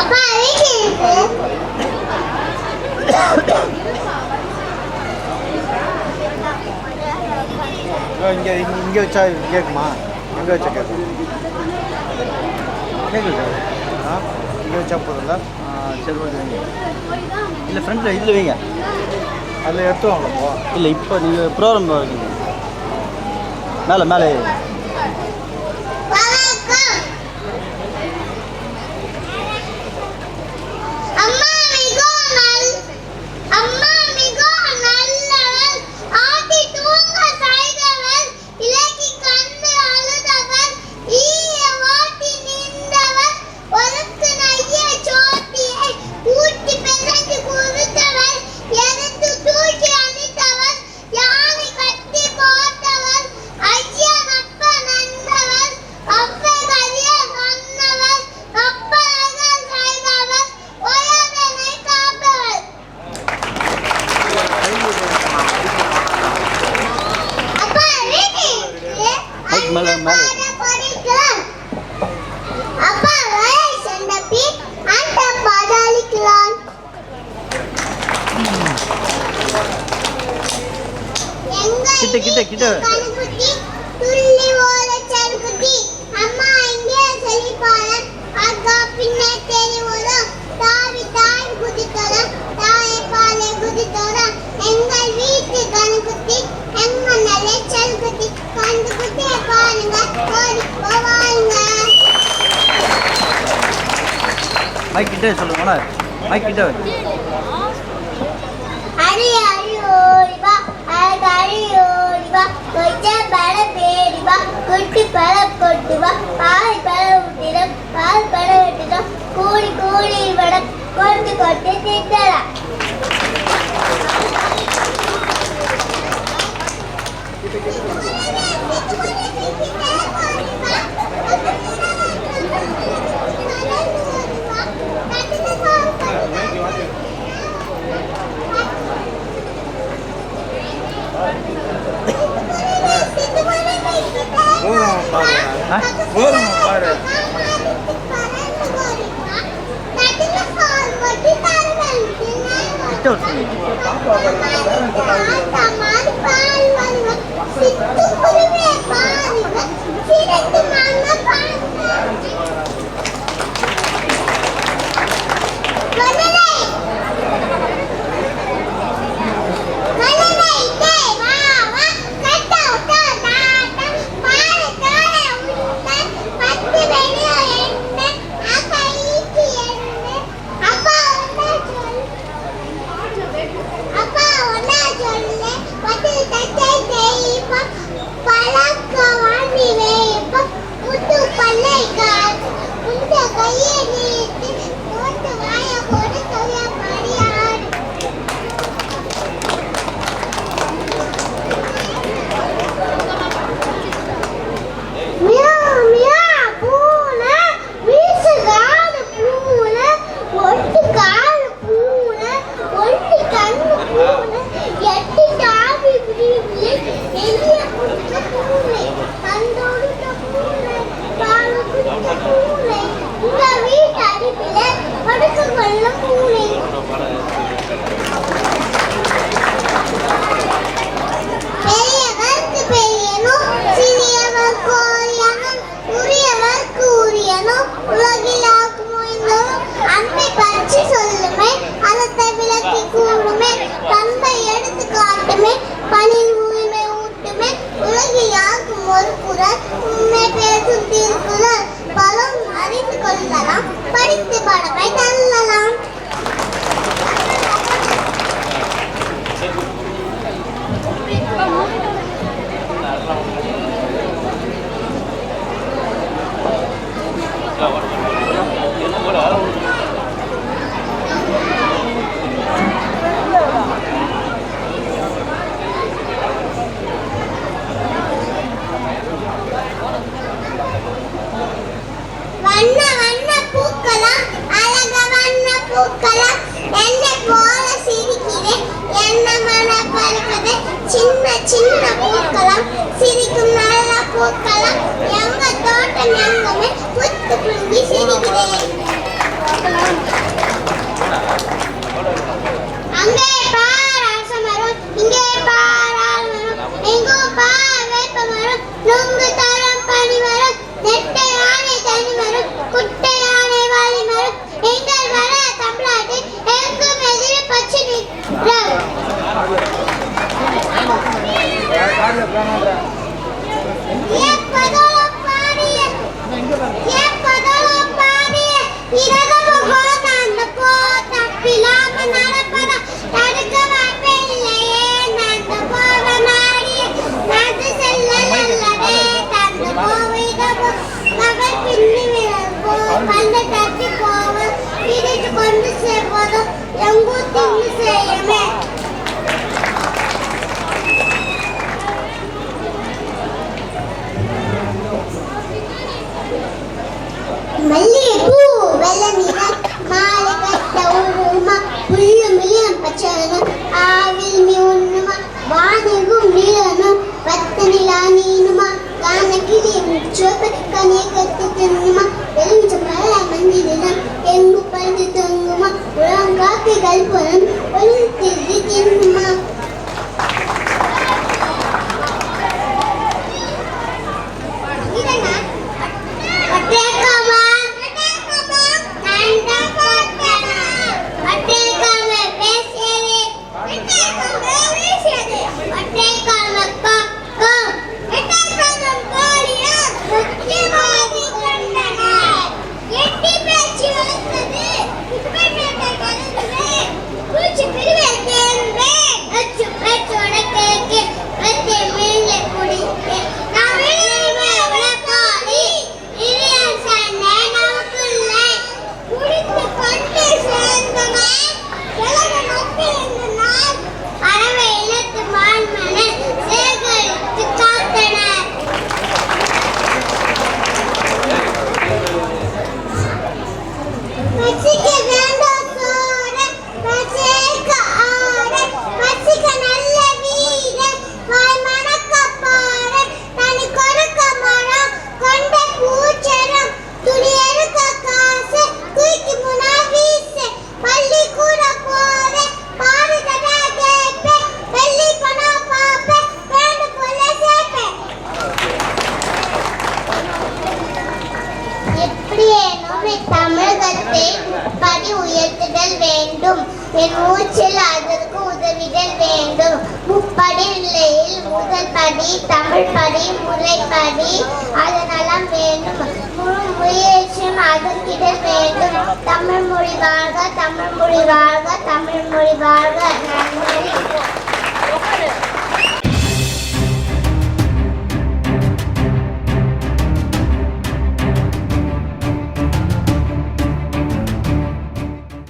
அப்பா வீட்டுக்கு இங்கே இங்கே வச்சா கேட்குமா எங்கே வச்சா கேட்கும் கேட்குது ஆ இங்கே வச்சா போதும்ல ஆ, சரி ஓகே. வைங்க இல்லை ஃப்ரண்ட்டில் இதில் வைங்க. அதில் எடுத்து வாங்கப்போ இல்லை இப்போ நீங்கள் ப்ரோக்ராம் மேலே மேலே. பாருங்க. ஓடி போவாங்க மைக் கிட்டே சொல்லுங்க மைக் கிட்ட. பல கொட்டுவா பால் பல விட்டிடும் பால் பல விட்டிடும் கூடி கூடி வடம் கொண்டு கொட்டு திட்டலாம் பாரு ஆ? ஓய்ந்ததும் பற்றி சொல்லுமே அறத்தை விளக்கி கூறுமே பண்பை எடுத்து காட்டுமே பணியில் உரிமை ஊட்டுமே உலகில் யாருக்கும் ஒரு குரல் உண்மை பேசும் திருக்குறள் பலம் அறிந்து கொள்ளலாம். படித்து படமை சின்ன சின்ன பூக்கலாம் சிரிக்கும் நல்ல பூக்கலாம் எங்க தோட்டம் எங்கமே புத்து புழுங்கி சிரிக்கிறேன் அங்கே பார் அரச மரம் இங்கே பார் ஆலமரம் எங்கும் பார் வேப்ப மரம் நுங்கு தரம் பனி மரம் நெட்டை யானை தனி மரம் குட்டை யானை வாலி மரம் எங்கள் வர தமிழ்நாடு எங்கும் எதிர பச்சை நிறம். எப்பதோலம் தமிழகத்தை படி உயர்த்துதல் வேண்டும். என் மூச்சில் அதற்கு உதவிதல் வேண்டும். முப்படி நிலையில் முதல் படி தமிழ் படி முறைப்படி அதனெல்லாம் வேண்டும். முழு முயற்சியும் அதற்கிடல் வேண்டும். தமிழ் மொழி வாழ்க தமிழ் மொழி வாழ்க தமிழ் மொழி வாழ்க